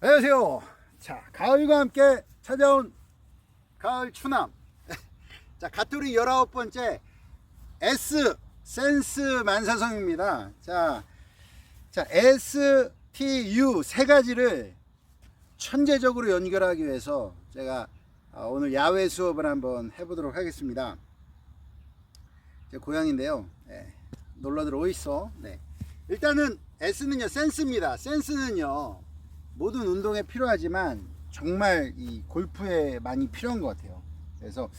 안녕하세요. 자, 가을과 함께 찾아온 가을 추남. 자, 가토리 19번째 S 센스 만사성입니다. 자, 자, S, T, U 세 가지를 천재적으로 연결하기 위해서 제가 어, 오늘 야외 수업을 한번 해보도록 하겠습니다. 제 고향인데요. 네, 놀러들 오있어. 네. 일단은 S는요 센스입니다. 센스는요 모든 운동에 필요하지만 정말 이 골프에 많이 필요한 것 같아요. 그래서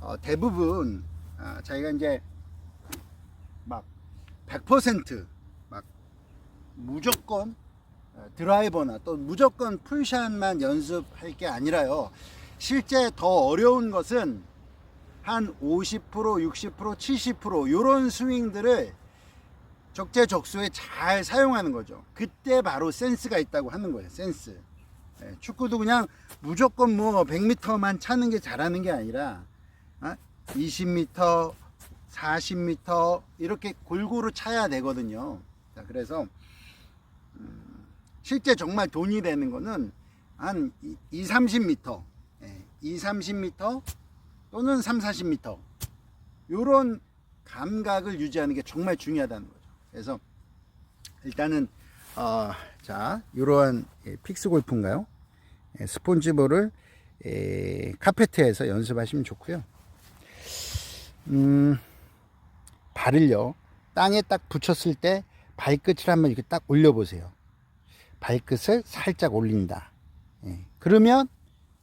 어, 대부분 아, 자기가 이제 막 100%막 무조건 어, 드라이버나 또 무조건 풀샷만 연습할 게 아니라요. 실제 더 어려운 것은 한 50%, 60%, 70% 이런 스윙들을 적재적소에 잘 사용하는 거죠. 그때 바로 센스가 있다고 하는 거예요. 센스. 예, 축구도 그냥 무조건 뭐 100m만 차는 게 잘하는 게 아니라 아, 20m, 40m 이렇게 골고루 차야 되거든요. 자, 그래서 음, 실제 정말 돈이 되는 거는 한 2, 30m, 예, 2, 30m 또는 3, 40m 요런 감각을 유지하는 게 정말 중요하다는 거죠. 그래서 일단은 어, 자 이러한 예, 픽스 골프인가요? 예, 스폰지볼을 예, 카페트에서 연습하시면 좋고요. 음, 발을요 땅에 딱 붙였을 때 발끝을 한번 이렇게 딱 올려보세요. 발끝을 살짝 올린다. 예, 그러면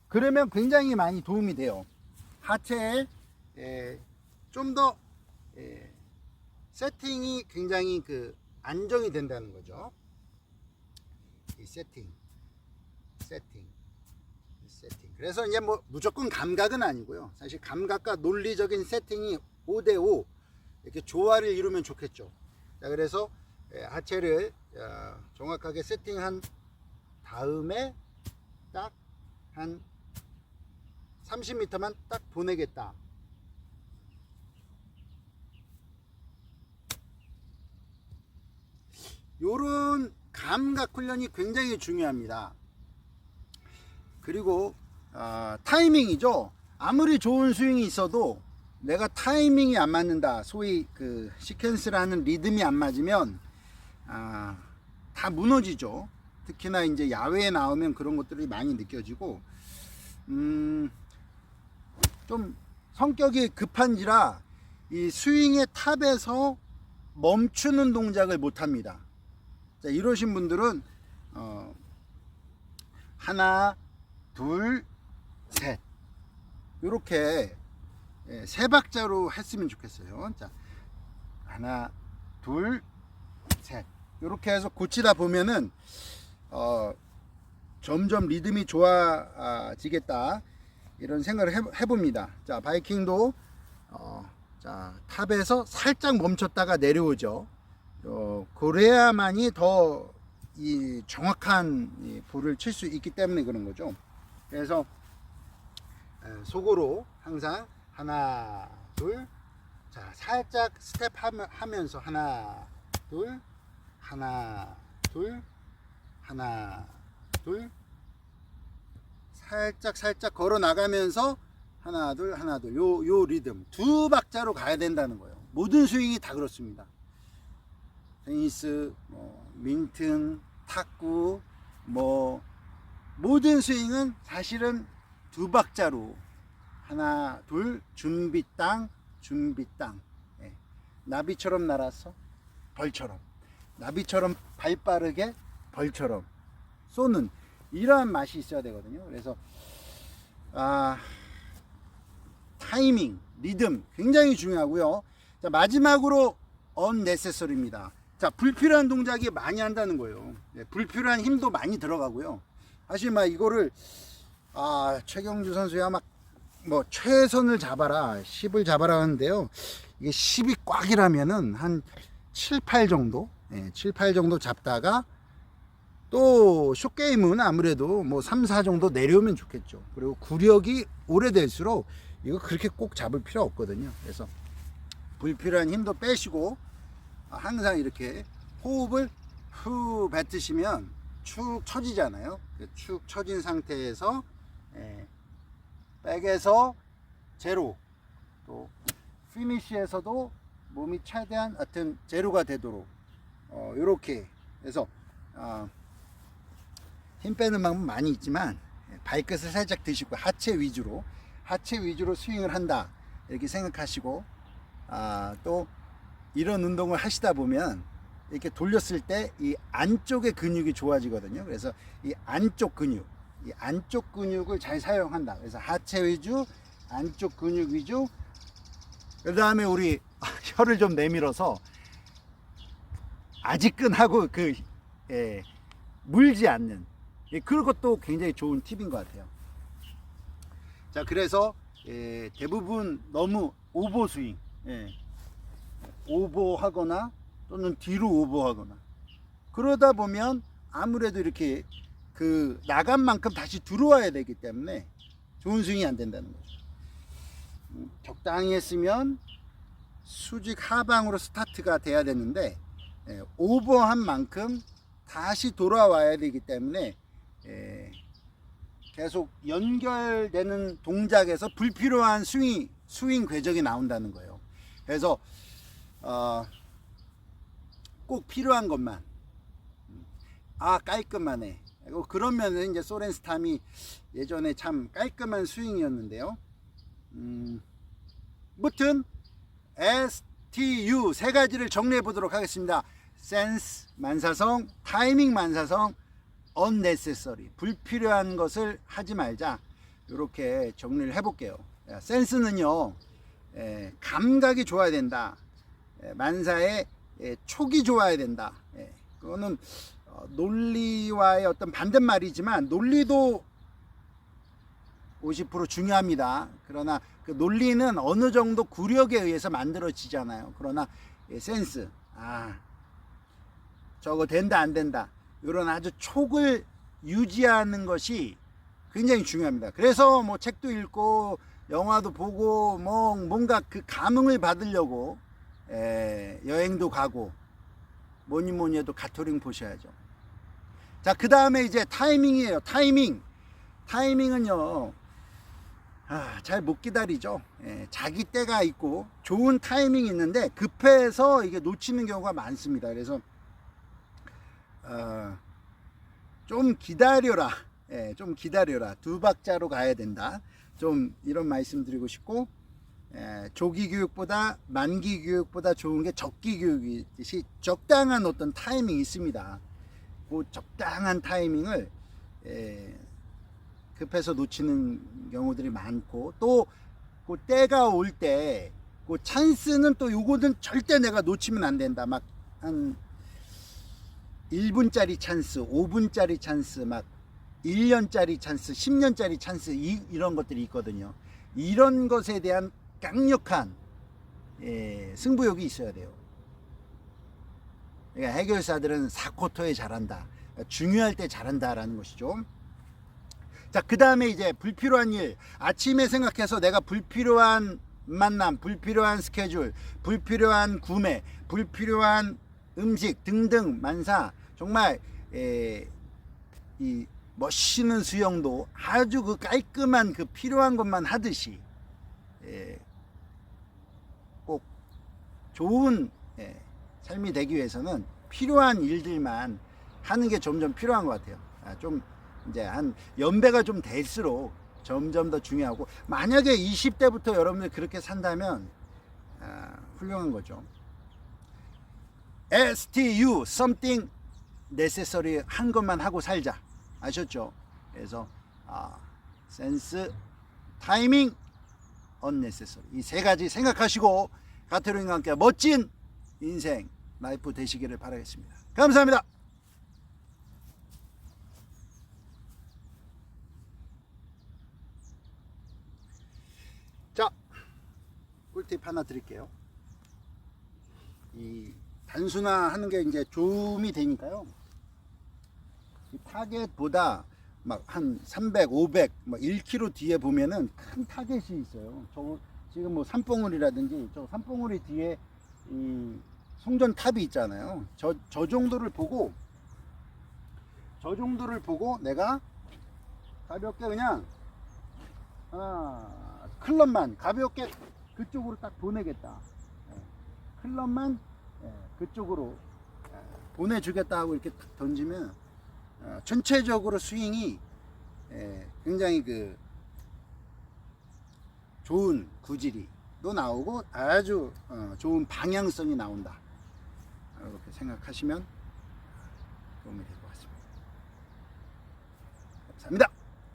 그러면 굉장히 많이 도움이 돼요. 하체에 예, 좀더 예, 세팅이 굉장히 그 안정이 된다는 거죠. 이 세팅, 세팅, 이 세팅. 그래서 이제 뭐 무조건 감각은 아니고요. 사실 감각과 논리적인 세팅이 5대5 이렇게 조화를 이루면 좋겠죠. 자, 그래서 예, 하체를 어, 정확하게 세팅한 다음에 딱 한 30m만 딱 보내겠다. 요런 감각 훈련이 굉장히 중요합니다. 그리고 아, 타이밍이죠. 아무리 좋은 스윙이 있어도 내가 타이밍이 안 맞는다. 소위 그 시퀀스라는 리듬이 안 맞으면 아, 다 무너지죠. 특히나 이제 야외에 나오면 그런 것들이 많이 느껴지고 음, 좀 성격이 급한지라 이 스윙의 탑에서 멈추는 동작을 못 합니다. 자, 이러신 분들은 어, 하나, 둘, 셋 이렇게 예, 세 박자로 했으면 좋겠어요. 자, 하나, 둘, 셋 이렇게 해서 고치다 보면은 어, 점점 리듬이 좋아지겠다 이런 생각을 해, 해봅니다. 자, 바이킹도 어, 자 탑에서 살짝 멈췄다가 내려오죠. 어, 그래야만이 더 이 정확한 이 볼을 칠 수 있기 때문에 그런 거죠. 그래서 에, 속으로 항상 하나, 둘, 자 살짝 스텝 하면, 하면서 하나, 둘, 하나, 둘, 하나, 둘, 살짝 살짝 걸어 나가면서 하나, 둘, 하나, 둘, 요, 요 리듬 두 박자로 가야 된다는 거예요. 모든 스윙이 다 그렇습니다. 테니스, 뭐 민튼, 탁구, 뭐 모든 스윙은 사실은 두 박자로 하나, 둘, 준비 땅, 준비 땅. 예. 나비처럼 날아서 벌처럼, 나비처럼 발 빠르게 벌처럼 쏘는 이러한 맛이 있어야 되거든요. 그래서 아 타이밍, 리듬 굉장히 중요하고요. 자, 마지막으로 언네세서리입니다. 자, 불필요한 동작이 많이 한다는 거예요. 네, 불필요한 힘도 많이 들어가고요. 사실 막 이거를 아, 최경주 선수야 막 뭐 최선을 잡아라, 10을 잡아라 하는데요. 이게 10이 꽉이라면은 한 7, 8 정도, 예, 7, 8 정도 잡다가 또 쇼게임은 아무래도 뭐 3, 4 정도 내려오면 좋겠죠. 그리고 구력이 오래될수록 이거 그렇게 꼭 잡을 필요 없거든요. 그래서 불필요한 힘도 빼시고 항상 이렇게 호흡을 후 뱉으시면 축 처지잖아요. 그축 처진 상태에서 예, 백에서 제로 또 피니쉬에서도 몸이 최대한 하여튼 제로가 되도록 어, 이렇게 해서 어, 힘 빼는 방법 많이 있지만 예, 발끝을 살짝 드시고 하체 위주로 하체 위주로 스윙을 한다 이렇게 생각하시고 아, 또 이런 운동을 하시다 보면 이렇게 돌렸을 때 이 안쪽의 근육이 좋아지거든요. 그래서 이 안쪽 근육, 이 안쪽 근육을 잘 사용한다. 그래서 하체 위주, 안쪽 근육 위주. 그 다음에 우리 혀를 좀 내밀어서 아직끈하고 그 예, 물지 않는 예, 그런 것도 굉장히 좋은 팁인 것 같아요. 자, 그래서 예, 대부분 너무 오버 스윙, 예, 오버하거나 또는 뒤로 오버하거나 그러다 보면 아무래도 이렇게 그 나간 만큼 다시 들어와야 되기 때문에 좋은 스윙이 안 된다는 거죠. 음, 적당히 했으면 수직 하방으로 스타트가 돼야 되는데 예, 오버한 만큼 다시 돌아와야 되기 때문에 예, 계속 연결되는 동작에서 불필요한 스윙 스윙 궤적이 나온다는 거예요. 그래서 어, 꼭 필요한 것만 음, 아 깔끔하네. 그리고 그러면은 이제 소렌스탐이 예전에 참 깔끔한 스윙이었는데요. 음, 무튼 STU 세 가지를 정리해 보도록 하겠습니다. 센스 만사성, 타이밍 만사성, unnecessary 불필요한 것을 하지 말자. 이렇게 정리를 해 볼게요. 야, 센스는요 에, 감각이 좋아야 된다. 에, 만사의 에, 촉이 좋아야 된다. 에, 그거는 어, 논리와의 어떤 반대말이지만 논리도 50% 중요합니다. 그러나 그 논리는 어느 정도 구력에 의해서 만들어지잖아요. 그러나 예, 센스, 아, 저거 된다 안 된다. 이런 아주 촉을 유지하는 것이 굉장히 중요합니다. 그래서 뭐 책도 읽고 영화도 보고 뭐 뭔가 그 감흥을 받으려고 에, 여행도 가고 뭐니 뭐니 해도 가토링 보셔야죠. 자, 그 다음에 이제 타이밍이에요. 타이밍. 타이밍은요, 아, 잘 못 기다리죠. 예, 자기 때가 있고 좋은 타이밍이 있는데 급해서 이게 놓치는 경우가 많습니다. 그래서 어, 좀 기다려라. 예, 좀 기다려라. 두 박자로 가야 된다. 좀 이런 말씀 드리고 싶고 예, 조기 교육보다 만기 교육보다 좋은 게 적기 교육이듯이 적당한 어떤 타이밍이 있습니다. 그 적당한 타이밍을 예, 급해서 놓치는 경우들이 많고 또 그 때가 올 때 그 찬스는 또 요거는 절대 내가 놓치면 안 된다. 막 한 1분짜리 찬스, 5분짜리 찬스, 막 1년짜리 찬스, 10년짜리 찬스 이, 이런 것들이 있거든요. 이런 것에 대한 강력한 예, 승부욕이 있어야 돼요. 그러니까 해결사들은 4쿼터에 잘한다. 중요할 때 잘한다라는 것이죠. 자, 그 다음에 이제 불필요한 일. 아침에 생각해서 내가 불필요한 만남, 불필요한 스케줄, 불필요한 구매, 불필요한 음식 등등 만사. 정말, 에, 이 멋있는 수영도 아주 그 깔끔한 그 필요한 것만 하듯이, 에, 꼭 좋은 에, 삶이 되기 위해서는 필요한 일들만 하는 게 점점 필요한 것 같아요. 아, 좀 이제 한 연배가 좀 될수록 점점 더 중요하고 만약에 20대부터 여러분들 그렇게 산다면 아, 훌륭한 거죠. STU something necessary 한 것만 하고 살자 아셨죠? 그래서 아, 센스, 타이밍, unnecessary 이 세 가지 생각하시고 가트로인과 함께 멋진 인생 라이프 되시기를 바라겠습니다. 감사합니다. 자, 꿀팁 하나 드릴게요. 이 단순화 하는 게 이제 도움이 되니까요. 이 타겟보다 막 한 300, 500, 막 1km 뒤에 보면은 큰 타겟이 있어요. 저 지금 뭐 산봉우리라든지 저 산봉우리 뒤에 이 송전 탑이 있잖아요. 저, 저 정도를 보고 저 정도를 보고 내가 가볍게 그냥 하나 클럽만 가볍게 그쪽으로 딱 보내겠다. 예, 클럽만 예, 그쪽으로 예, 보내주겠다 하고 이렇게 딱 던지면 어, 전체적으로 스윙이 예, 굉장히 그 좋은 구질이 또 나오고 아주 어, 좋은 방향성이 나온다. 이렇게 생각하시면 도움이 될 것 같습니다. 감사합니다.